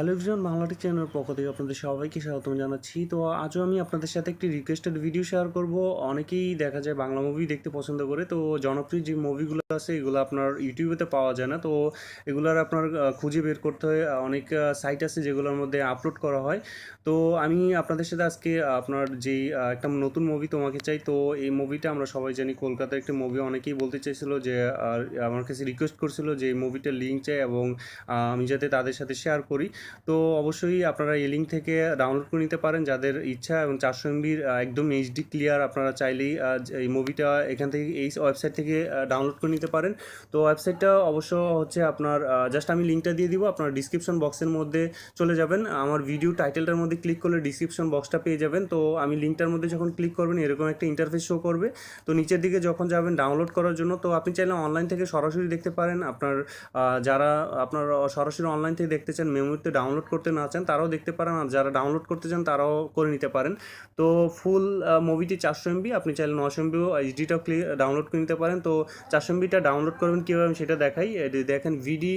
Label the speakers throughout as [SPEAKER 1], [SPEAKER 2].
[SPEAKER 1] Hello everyone বাংলাটি চ্যানেলের পক্ষ থেকে আপনাদের সবাইকে স্বাগতম জানাচ্ছি। তো আজও আমি আপনাদের সাথে একটি রিকোয়েস্টেড ভিডিও শেয়ার করব। অনেকেই দেখা যায় বাংলা মুভি দেখতে পছন্দ করে। তো জনপ্রিয় যে মুভিগুলো আছে এগুলো আপনার ইউটিউবেতে পাওয়া যায় না। তো এগুলোর আপনার খুঁজে বের করতে হয়। অনেক সাইট আছে যেগুলোর মধ্যে আপলোড করা হয়। তো আমি আপনাদের সাথে আজকে আপনার আহ, একটা নতুন মুভি তোমাকে চাই তো এই মুভিটা আমরা সবাই জানি কলকাতার একটি মুভি অনেকেই বলতে চাইছিল যে আমার কাছে রিকোয়েস্ট করছিল যে মুভিটার লিঙ্ক চাই এবং আমি যাতে তাদের সাথে শেয়ার করি। তো অবশ্যই আপনারা এই লিঙ্ক থেকে ডাউনলোড করে নিতে পারেন যাদের ইচ্ছা এবং চারশো এমবির একদম এইচডি ক্লিয়ার আপনারা চাইলেই এই মুভিটা এখান থেকে, এই ওয়েবসাইট থেকে ডাউনলোড করে নিতে পারেন। তো ওয়েবসাইটটা অবশ্য হচ্ছে আপনার জাস্ট আমি লিঙ্কটা দিয়ে দিব, আপনার ডিসক্রিপশন বক্সের মধ্যে চলে যাবেন। আমার ভিডিও টাইটেলটার মধ্যে ক্লিক করলে ডিসক্রিপশন বক্সটা পেয়ে যাবেন। তো আমি লিঙ্কটার মধ্যে যখন ক্লিক করবেন, এরকম একটা ইন্টারফেস শো করবে। তো নিচের দিকে যখন যাবেন ডাউনলোড করার জন্য, তো আপনি চাইলে অনলাইন থেকে সরাসরি দেখতে পারেন। আপনার যারা আপনার সরাসরি অনলাইন থেকে দেখতে চান মেমোরিতে ডাউনলোড করতে না চান, তারাও দেখতে পারেন আর যারা ডাউনলোড করতে চান, তারাও করে নিতে পারেন। তো ফুল মুভিটি চারশো এমবি আপনি চাইলে নশো এমবিও এইচডিটাও ডাউনলোড করে নিতে পারেন। তো চারশো এমবিটা ডাউনলোড করবেন কীভাবে আমি সেটা দেখাই। দেখেন ভিডি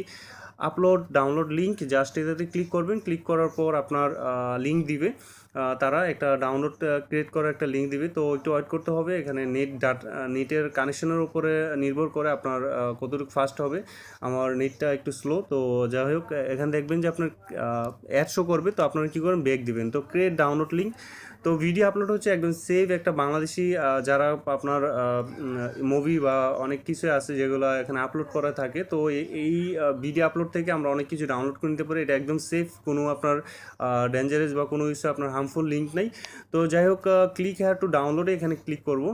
[SPEAKER 1] আপলোড ডাউনলোড লিঙ্ক জাস্ট এটাতে ক্লিক করবেন। ক্লিক করার পর আপনার লিঙ্ক দিবে। তারা একটা ডাউনলোড ক্রিয়েট করার একটা লিঙ্ক দিবে। তো একটু ওয়েট করতে হবে। এখানে নেট ডাটা নেটের কানেকশনের উপরে নির্ভর করে আপনার কতটুকু ফাস্ট হবে। আমার নেটটা একটু স্লো তো যাই হোক এখানে দেখবেন যে আপনার অ্যাড শো করবে। তো আপনারা কী করবেন? ব্যাক দিবেন। তো ক্রিয়েট ডাউনলোড লিঙ্ক তো ভিডিও আপলোড হচ্ছে একদম সেভ একটা বাংলাদেশি যারা আপনার মুভি বা অনেক কিছু আছে যেগুলো এখানে আপলোড করা থাকে। তো এই ভিডিও আপলোড থেকে আমরা অনেক কিছু ডাউনলোড করে নিতে পারি। এটা একদম সেফ কোনো আপনার ডেঞ্জারাস বা কোনো কিছু আপনার হার্মফুল লিঙ্ক নেই। তো যাই হোক ক্লিক হ্যার টু ডাউনলোডে এখানে ক্লিক করব।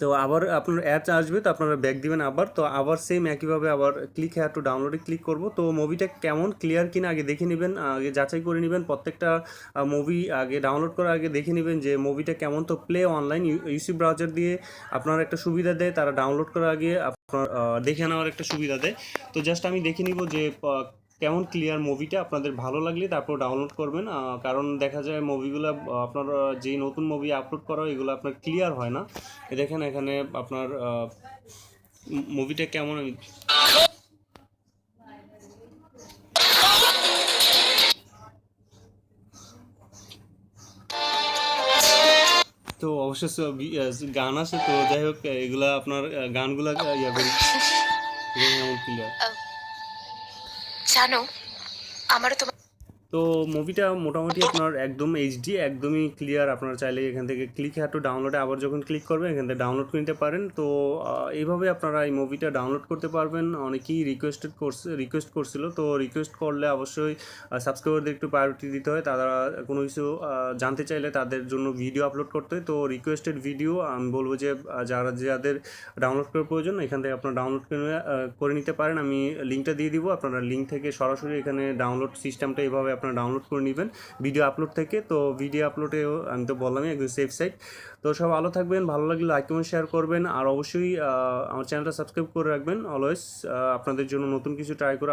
[SPEAKER 1] তো আবার আপনার অ্যাডস আসবে, তো আপনারা ব্যাক দিবেন আবার। তো আবার সেম একইভাবে আবার ক্লিক হ্যার টু ডাউনলোডে ক্লিক করব। তো মুভিটা কেমন? ক্লিয়ার কিনা আগে দেখে নেবেন, আগে যাচাই করে নেবেন। প্রত্যেকটা মুভি আগে ডাউনলোড করার আগে দেখে নেবেন যে মুভিটা কেমন। তো প্লে অনলাইন ইউসি ব্রাউজার দিয়ে আপনার একটা সুবিধা দেয়, তারা ডাউনলোড করার আগে আপনার দেখে নেওয়ার একটা সুবিধা দেয়। তো জাস্ট আমি দেখে নিব যে কেমন ক্লিয়ার মুভিটা আপনাদের ভালো লাগলে তারপর ডাউনলোড করবেন। কারণ দেখা যায় মুভিগুলো আপনার যেই নতুন মুভি আপলোড করা এগুলো আপনার ক্লিয়ার হয় না। দেখেন এখানে আপনার মুভিটা কেমন আমি তো অবশ্য স- বি- আহ, গান আছে তো যাই হোক এগুলা আপনার গানগুলা ইয়া করি। ক্লিয়ার
[SPEAKER 2] জানো আমারও তোমার
[SPEAKER 1] তো মুভিটা মোটামুটি আপনার একদম এইচডি একদমই ক্লিয়ার আপনারা চাইলে এখান থেকে ক্লিক হ্যাঁ টু ডাউনলোডে আবার যখন ক্লিক করবেন, এখান থেকে ডাউনলোড করে নিতে পারেন। তো এইভাবে আপনারা এই মুভিটা ডাউনলোড করতে পারবেন। অনেকেই রিকোয়েস্টেড করছে রিকোয়েস্ট করছিল। তো রিকোয়েস্ট করলে অবশ্যই সাবস্ক্রাইবারদের একটু প্রায়োরিটি দিতে হয়। তারা কোনো কিছু জানতে চাইলে তাদের জন্য ভিডিও আপলোড করতে হয়। তো রিকোয়েস্টেড ভিডিও আমি বলব যে যারা, যাদের ডাউনলোড করার প্রয়োজন, এখান থেকে আপনারা ডাউনলোড করে নিতে পারেন। আমি লিঙ্কটা দিয়ে দিব। আপনারা লিঙ্ক থেকে সরাসরি এখানে ডাউনলোড সিস্টেমটা এইভাবে আপনারা ডাউনলোড করে নেবেন ভিডিও আপলোড থেকে। তো ভিডিও আপলোডেও আমি তো বললামই, একদম সেফ সাইট তো সব ভালো থাকবেন, ভালো লাগলে লাইক কমেন্ট শেয়ার করবেন। আর অবশ্যই আমার চ্যানেলটা সাবস্ক্রাইব করে রাখবেন অলওয়েজ আপনাদের জন্য নতুন কিছু ট্রাই করে